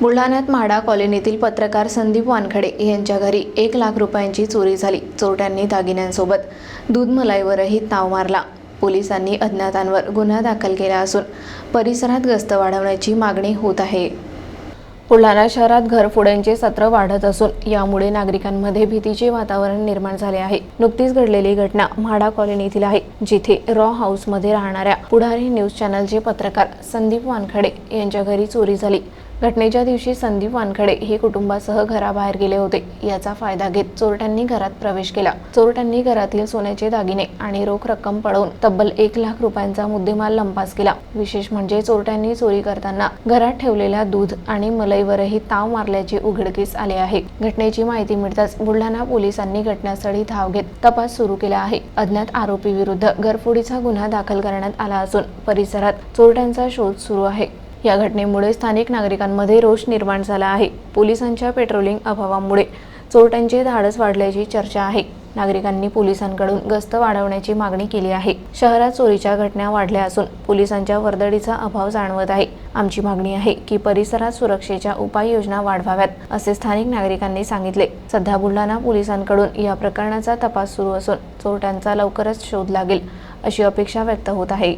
बुलढाण्यात म्हाडा कॉलनीतील पत्रकार संदीप वानखडे यांच्या घरी एक लाख रुपयांची चोरी झाली. चोरट्यांनी दागिन्यांसोबत दूध मलाईवरही ताव मारला. पोलिसांनी अज्ञातांवर गुन्हा दाखल केला असून परिसरात गस्त वाढवण्याची मागणी होत आहे. बुलढाणा शहरात घरफोड्यांचे सत्र वाढत असून यामुळे नागरिकांमध्ये भीतीचे वातावरण निर्माण झाले आहे. नुकतीच घडलेली घटना म्हाडा कॉलनीतील आहे जिथे रॉ हाऊसमध्ये राहणाऱ्या पुढारी न्यूज चॅनलचे पत्रकार संदीप वानखडे यांच्या घरी चोरी झाली. घटनेच्या दिवशी संदीप वानखडे हे कुटुंबासह घराबाहेर गेले होते. याचा फायदा घेत चोरट्यांनी घरात प्रवेश केला. चोरट्यांनी घरातील सोन्याचे दागिने आणि रोख रक्कम पळवून तब्बल एक लाख रुपयांचा मुद्देमाल लंपास केला. विशेष म्हणजे चोरट्यांनी चोरी करताना घरात ठेवलेल्या दूध आणि मलईवरही ताव मारल्याचे उघडकीस आले आहे. घटनेची माहिती मिळताच बुलढाणा पोलिसांनी घटनास्थळी धाव घेत तपास सुरू केला आहे. अज्ञात आरोपी विरुद्ध घरफोडीचा गुन्हा दाखल करण्यात आला असून परिसरात चोरट्यांचा शोध सुरू आहे. या घटनेमुळे स्थानिक नागरिकांमध्ये रोष निर्माण झाला आहे. पोलिसांच्या पेट्रोलिंग अभावामुळे चोरट्यांचे धाडस वाढल्याची चर्चा आहे. नागरिकांनी पोलिसांकडून गस्त वाढवण्याची मागणी केली आहे. शहरात चोरीच्या घटना वाढल्या असून पोलिसांच्या वर्दळीचा अभाव जाणवत आहे. आमची मागणी आहे की परिसरात सुरक्षेच्या उपाययोजना वाढवाव्यात असे स्थानिक नागरिकांनी सांगितले. सध्या बुलढाणा पोलिसांकडून या प्रकरणाचा तपास सुरू असून चोरट्यांचा लवकरच शोध लागेल अशी अपेक्षा व्यक्त होत आहे.